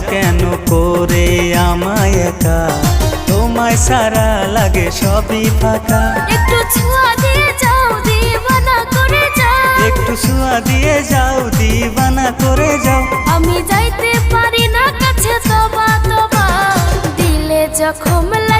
কেন করে আমায় একা? তোমায় সারা লাগে সবই ফাঁকা। একটু ছোঁয়া দিয়ে যাও দিবানা করে যাও। একটু ছোঁয়া দিয়ে যাও দিবানা করে যাও। আমি যাইতে পারি না কাছে তোবা তোবা। দিলে যখন লাগে